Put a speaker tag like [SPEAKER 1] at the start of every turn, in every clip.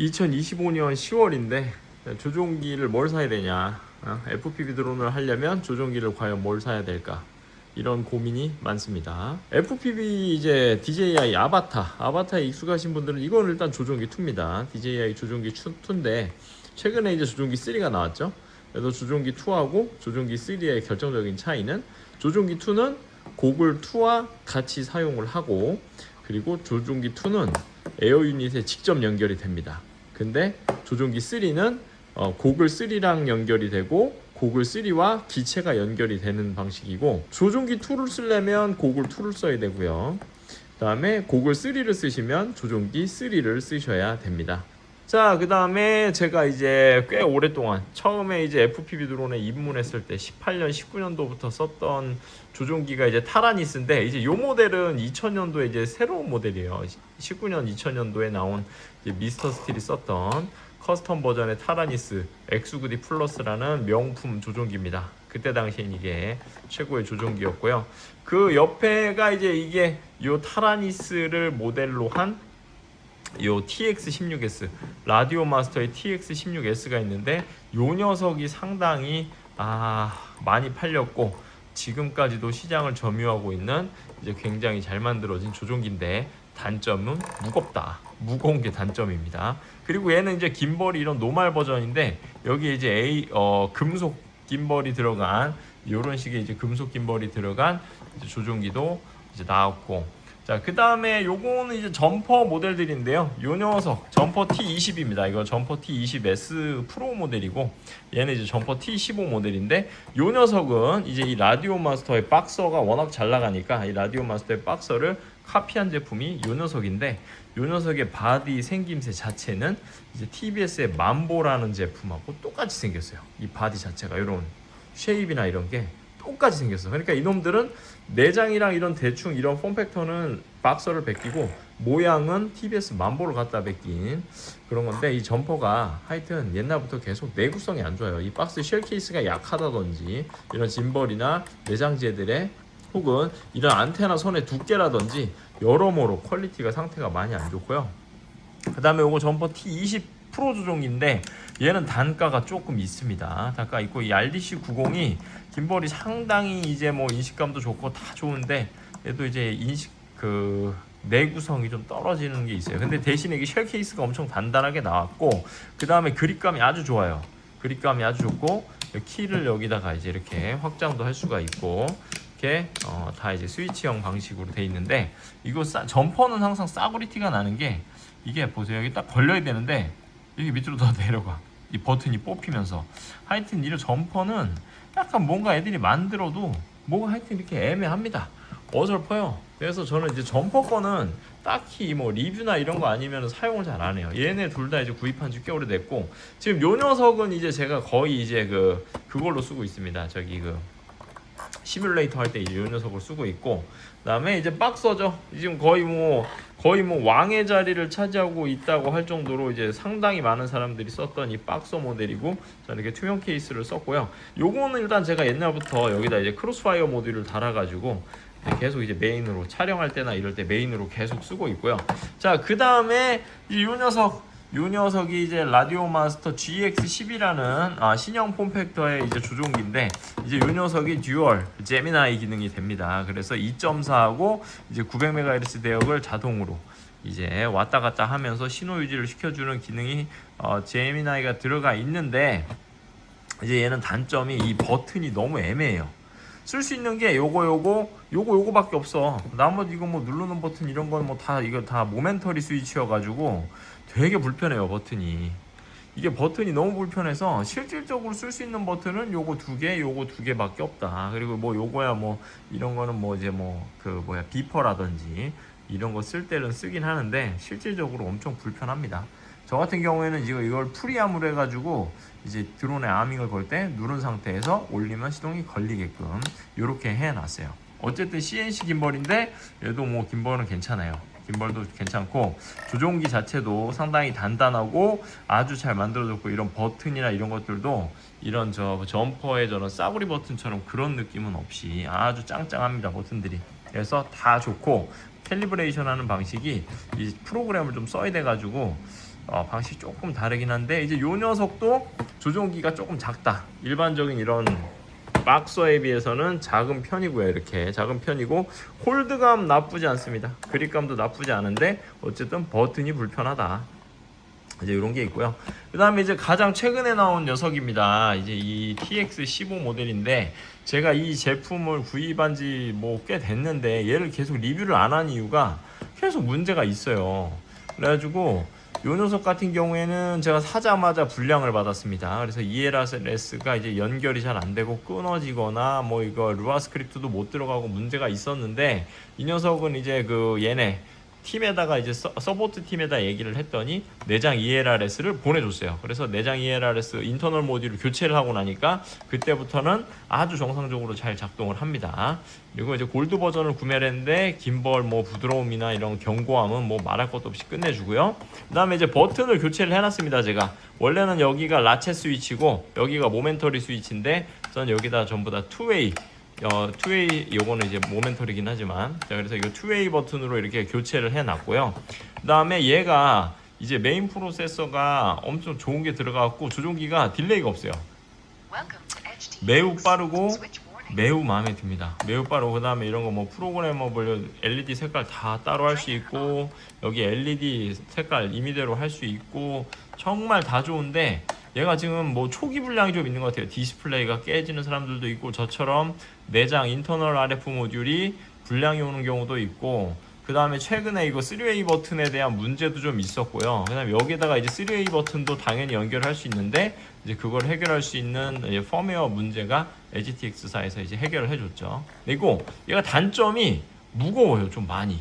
[SPEAKER 1] 2025년 10월인데 조종기를 뭘 사야 되냐? 어? FPV 드론을 하려면 조종기를 과연 뭘 사야 될까? 이런 고민이 많습니다. FPV 이제 DJI 아바타, 아바타에 익숙하신 분들은 이건 일단 조종기 2입니다. DJI 조종기 2인데 최근에 이제 조종기 3가 나왔죠. 그래서 조종기 2하고 조종기 3의 결정적인 차이는 조종기 2는 고글 2와 같이 사용을 하고 그리고 조종기 2는 에어 유닛에 직접 연결이 됩니다. 근데 조종기 3는 어, 고글 3랑 연결이 되고 고글 3와 기체가 연결이 되는 방식이고 조종기 2를 쓰려면 고글 2를 써야 되고요. 그 다음에 고글 3를 쓰시면 조종기 3를 쓰셔야 됩니다. 자, 그 다음에 제가 이제 꽤 오랫동안 처음에 이제 FPV 드론에 입문했을 때 18년, 19년도부터 썼던 조종기가 이제 타라니스인데 이제 요 모델은 2000년도에 이제 새로운 모델이에요. 19년, 2000년도에 나온 미스터 스틸이 썼던 커스텀 버전의 타라니스 엑스구디 플러스라는 명품 조종기입니다. 그때 당시엔 이게 최고의 조종기였고요. 그 옆에가 이제 이게 요 타라니스를 모델로 한 요 TX16S 라디오 마스터의 TX16S가 있는데 요 녀석이 상당히 아 많이 팔렸고 지금까지도 시장을 점유하고 있는 이제 굉장히 잘 만들어진 조종기인데 단점은 무겁다. 무거운 게 단점입니다. 그리고 얘는 이제 긴벌이 이런 노말 버전인데 여기 이제 A 어 금속 긴벌이 들어간 이런 식의 이제 금속 긴벌이 들어간 이제 조종기도 이제 나왔고 자, 그 다음에 요거는 이제 점퍼 모델들인데요. 요 녀석, 점퍼 T20입니다. 이거 점퍼 T20S 프로 모델이고, 얘는 이제 점퍼 T15 모델인데, 요 녀석은 이제 이 라디오 마스터의 박서가 워낙 잘 나가니까, 이 라디오 마스터의 박서를 카피한 제품이 요 녀석인데, 요 녀석의 바디 생김새 자체는 이제 TBS의 만보라는 제품하고 똑같이 생겼어요. 이 바디 자체가, 요런 쉐입이나 이런 게 똑같이 생겼어. 그러니까 이놈들은 내장이랑 이런 대충 이런 폼팩터는 박서를 베끼고 모양은 TBS 만보를 갖다 베낀 그런 건데 이 점퍼가 하여튼 옛날부터 계속 내구성이 안 좋아요. 이 박스 쉘 케이스가 약하다든지 이런 짐벌이나 내장재들의 혹은 이런 안테나 선의 두께라든지 여러모로 퀄리티가 상태가 많이 안 좋고요. 그 다음에 요거 점퍼 T20 프로 조종인데 얘는 단가가 조금 있습니다. 단가 있고 이 RDC 90이 긴벌이 상당히 이제 뭐 인식감도 좋고 다 좋은데 얘도 이제 인식 그 내구성이 좀 떨어지는 게 있어요. 근데 대신에 이게 쉘 케이스가 엄청 단단하게 나왔고 그 다음에 그립감이 아주 좋아요. 그립감이 아주 좋고 키를 여기다가 이제 이렇게 확장도 할 수가 있고 이렇게 어, 다 이제 스위치형 방식으로 돼 있는데 이거 싸, 점퍼는 항상 싸구리 티가 나는 게 이게 보세요. 여기 딱 걸려야 되는데 여기 밑으로 더 내려가. 이 버튼이 뽑히면서. 하여튼 이런 점퍼는 약간 뭔가 애들이 만들어도 뭐가 하여튼 이렇게 애매합니다. 어설퍼요. 그래서 저는 이제 점퍼 거는 딱히 뭐 리뷰나 이런 거 아니면 사용을 잘 안 해요. 얘네 둘 다 이제 구입한 지 꽤 오래됐고 지금 요 녀석은 이제 제가 거의 이제 그 그걸로 쓰고 있습니다. 저기 그 시뮬레이터 할때이 녀석을 쓰고 있고 그다음에 이제 박서죠. 지금 거의 뭐 거의 뭐 왕의 자리를 차지하고 있다고 할 정도로 이제 상당히 많은 사람들이 썼던 이 박서 모델이고 저는 이렇게 투명 케이스를 썼고요. 요거는 일단 제가 옛날부터 여기다 이제 크로스파이어 모듈을 달아가지고 이제 계속 이제 메인으로 촬영할 때나 이럴 때 메인으로 계속 쓰고 있고요. 자 그 다음에 이요 녀석 요 녀석이 이제 라디오 마스터 GX10이라는 아, 신형 폼팩터의 이제 조종기인데 이제 요 녀석이 듀얼 제미나이 기능이 됩니다. 그래서 2.4하고 이제 900MHz 대역을 자동으로 이제 왔다 갔다 하면서 신호 유지를 시켜주는 기능이 어, 제미나이가 들어가 있는데 이제 얘는 단점이 이 버튼이 너무 애매해요. 쓸 수 있는 게 요거 요거 요거 요거밖에 없어. 나머지 이거 뭐 누르는 버튼 이런 건 뭐 다 이거 다 모멘터리 스위치여 가지고 되게 불편해요 버튼이. 이게 버튼이 너무 불편해서 실질적으로 쓸 수 있는 버튼은 요거 두 개, 요거 두 개밖에 없다. 그리고 뭐 요거야 뭐 이런 거는 뭐 이제 뭐 그 뭐야 비퍼라든지 이런 거 쓸 때는 쓰긴 하는데 실질적으로 엄청 불편합니다. 저 같은 경우에는 지금 이걸 프리암으로 해가지고 이제 드론에 아밍을 걸 때 누른 상태에서 올리면 시동이 걸리게끔 이렇게 해놨어요. 어쨌든 CNC 긴벌인데 얘도 뭐 긴벌은 괜찮아요. 긴벌도 괜찮고 조종기 자체도 상당히 단단하고 아주 잘 만들어졌고 이런 버튼이나 이런 것들도 이런 저 점퍼의 저런 싸구리 버튼처럼 그런 느낌은 없이 아주 짱짱합니다 버튼들이 그래서 다 좋고 캘리브레이션 하는 방식이 이 프로그램을 좀 써야 돼 가지고 어, 방식이 조금 다르긴 한데 이제 요 녀석도 조종기가 조금 작다. 일반적인 이런 박서에 비해서는 작은 편이고요. 이렇게 작은 편이고 홀드감 나쁘지 않습니다. 그립감도 나쁘지 않은데 어쨌든 버튼이 불편하다. 이제 이런 게 있고요. 그 다음에 이제 가장 최근에 나온 녀석입니다. 이제 이 TX15 모델인데 제가 이 제품을 구입한 지 뭐 꽤 됐는데 얘를 계속 리뷰를 안 한 이유가 계속 문제가 있어요. 그래가지고 요 녀석 같은 경우에는 제가 사자마자 불량을 받았습니다. 그래서 ELS가 이제 연결이 잘 안 되고 끊어지거나 뭐 이거 루아 스크립트도 못 들어가고 문제가 있었는데 이 녀석은 이제 그 얘네 팀에다가 이제 서, 서포트 팀에다 얘기를 했더니 내장 ELRS를 보내줬어요. 그래서 내장 ELRS 인터널 모듈을 교체를 하고 나니까 그때부터는 아주 정상적으로 잘 작동을 합니다. 그리고 이제 골드 버전을 구매를 했는데 긴벌 뭐 부드러움이나 이런 견고함은 뭐 말할 것도 없이 끝내주고요. 그 다음에 이제 버튼을 교체를 해놨습니다. 제가 원래는 여기가 라체 스위치고 여기가 모멘터리 스위치인데 저는 여기다 전부 다 투웨이 어, 투웨이 요거는 이제 모멘터리긴 하지만 자 그래서 이거 투웨이 버튼으로 이렇게 교체를 해 놨고요. 그 다음에 얘가 이제 메인 프로세서가 엄청 좋은 게 들어가고 조종기가 딜레이가 없어요. 매우 빠르고 매우 마음에 듭니다. 매우 빠르고 그 다음에 이런 거 뭐 프로그래머블 LED 색깔 다 따로 할 수 있고 여기 LED 색깔 임의대로 할 수 있고 정말 다 좋은데 얘가 지금 뭐 초기 불량이 좀 있는 것 같아요. 디스플레이가 깨지는 사람들도 있고 저처럼 내장 인터널 RF 모듈이 불량이 오는 경우도 있고 그 다음에 최근에 이거 3way 버튼에 대한 문제도 좀 있었고요. 그 다음에 여기다가 이제 3way 버튼도 당연히 연결할 수 있는데 이제 그걸 해결할 수 있는 펌웨어 문제가 HTX사에서 이제 해결을 해줬죠. 그리고 얘가 단점이 무거워요, 좀 많이.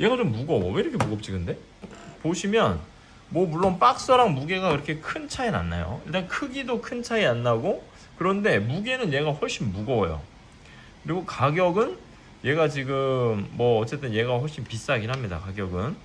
[SPEAKER 1] 얘가 좀 무거워. 왜 이렇게 무겁지 근데? 보시면 뭐 물론 박스랑 무게가 그렇게 큰 차이는 안 나요. 일단 크기도 큰 차이 안 나고 그런데 무게는 얘가 훨씬 무거워요. 그리고 가격은 얘가 지금 뭐 어쨌든 얘가 훨씬 비싸긴 합니다. 가격은.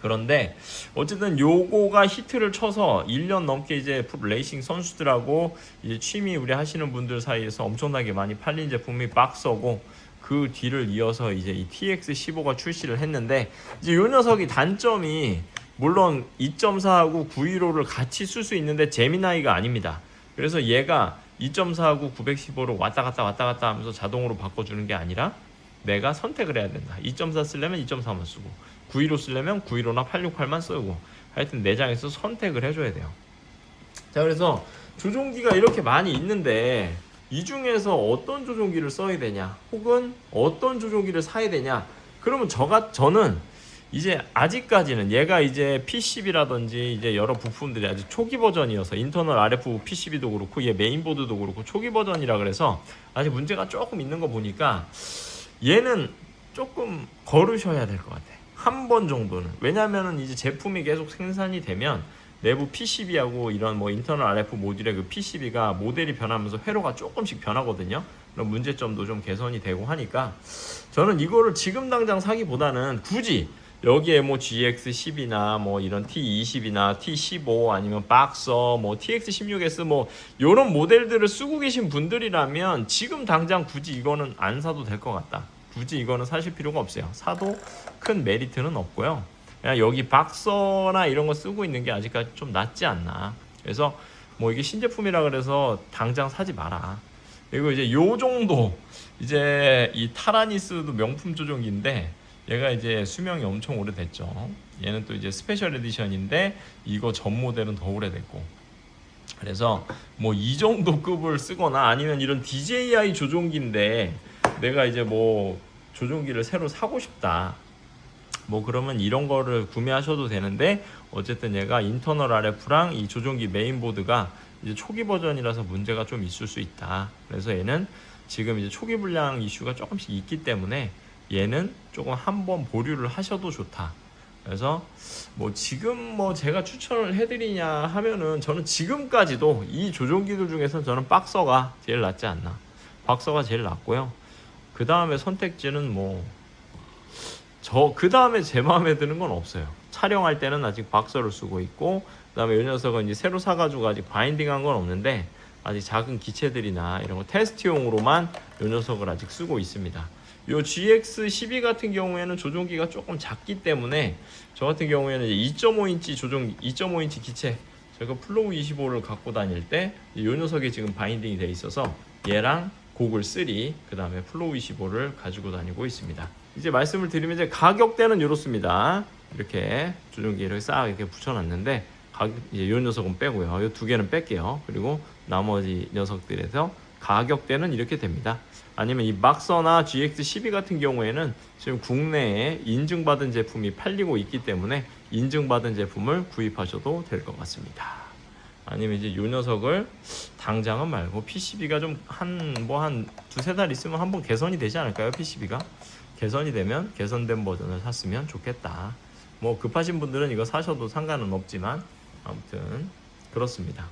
[SPEAKER 1] 그런데 어쨌든 요거가 히트를 쳐서 1년 넘게 이제 레이싱 선수들하고 이제 취미 우리 하시는 분들 사이에서 엄청나게 많이 팔린 제품이 박서고 그 뒤를 이어서 이제 이 TX15가 출시를 했는데 이제 요 녀석이 단점이 물론 2.4하고 915를 같이 쓸 수 있는데 제미나이가 아닙니다. 그래서 얘가 2.4하고 915로 왔다 갔다 왔다 갔다 하면서 자동으로 바꿔주는 게 아니라 내가 선택을 해야 된다. 2.4 쓰려면 2.4만 쓰고 915 쓰려면 915나 868만 쓰고 하여튼 내장에서 선택을 해줘야 돼요. 자 그래서 조종기가 이렇게 많이 있는데 이 중에서 어떤 조종기를 써야 되냐 혹은 어떤 조종기를 사야 되냐 그러면 저가 저는 이제 아직까지는 얘가 이제 P10이라든지 이제 여러 부품들이 아직 초기 버전이어서 인터널 RF P12도 그렇고 얘 메인보드도 그렇고 초기 버전이라 그래서 아직 문제가 조금 있는 거 보니까 얘는 조금 걸으셔야 될 것 같아. 한 번 정도는. 왜냐면은 이제 제품이 계속 생산이 되면 내부 PCB하고 이런 뭐 인터널 RF 모듈의 그 PCB가 모델이 변하면서 회로가 조금씩 변하거든요. 그런 문제점도 좀 개선이 되고 하니까 저는 이거를 지금 당장 사기보다는 굳이 여기에 뭐 GX10이나 뭐 이런 T20이나 T15 아니면 박서 뭐 TX16S 뭐 이런 모델들을 쓰고 계신 분들이라면 지금 당장 굳이 이거는 안 사도 될 것 같다. 굳이 이거는 사실 필요가 없어요. 사도 큰 메리트는 없고요. 그냥 여기 박서나 이런 거 쓰고 있는 게 아직까지 좀 낫지 않나. 그래서 뭐 이게 신제품이라 그래서 당장 사지 마라. 그리고 이제 요 정도 이제 이 타라니스도 명품 조종기인데 얘가 이제 수명이 엄청 오래됐죠. 얘는 또 이제 스페셜 에디션인데 이거 전 모델은 더 오래됐고. 그래서 뭐 이 정도 급을 쓰거나 아니면 이런 DJI 조종기인데 내가 이제 뭐 조종기를 새로 사고 싶다. 뭐 그러면 이런 거를 구매하셔도 되는데 어쨌든 얘가 인터널 RF랑 이 조종기 메인보드가 이제 초기 버전이라서 문제가 좀 있을 수 있다. 그래서 얘는 지금 이제 초기 불량 이슈가 조금씩 있기 때문에 얘는 조금 한번 보류를 하셔도 좋다. 그래서 뭐 지금 뭐 제가 추천을 해드리냐 하면은 저는 지금까지도 이 조종기들 중에서 저는 박서가 제일 낫지 않나. 박서가 제일 낫고요. 그 다음에 선택지는 뭐 저 그 다음에 제 마음에 드는 건 없어요. 촬영할 때는 아직 박서를 쓰고 있고 그 다음에 이 녀석은 이제 새로 사가지고 아직 바인딩한 건 없는데 아직 작은 기체들이나 이런 거 테스트용으로만 이 녀석을 아직 쓰고 있습니다. 요 GX12 같은 경우에는 조종기가 조금 작기 때문에 저 같은 경우에는 2.5인치 조종 2.5인치 기체 제가 플로우 25를 갖고 다닐 때 이 녀석이 지금 바인딩이 돼 있어서 얘랑 고글 3 그 다음에 플로우 25를 가지고 다니고 있습니다. 이제 말씀을 드리면 이제 가격대는 이렇습니다. 이렇게 조종기를 싹 이렇게 붙여놨는데 가격 이제 요 녀석은 빼고요. 이 두 개는 뺄게요. 그리고 나머지 녀석들에서 가격대는 이렇게 됩니다. 아니면 이 막서나 GX12 같은 경우에는 지금 국내에 인증받은 제품이 팔리고 있기 때문에 인증받은 제품을 구입하셔도 될 것 같습니다. 아니면 이제 요 녀석을 당장은 말고 PCB가 좀 한 뭐 한 두세 달 있으면 한번 개선이 되지 않을까요? PCB가 개선이 되면 개선된 버전을 샀으면 좋겠다. 뭐 급하신 분들은 이거 사셔도 상관은 없지만 아무튼 그렇습니다.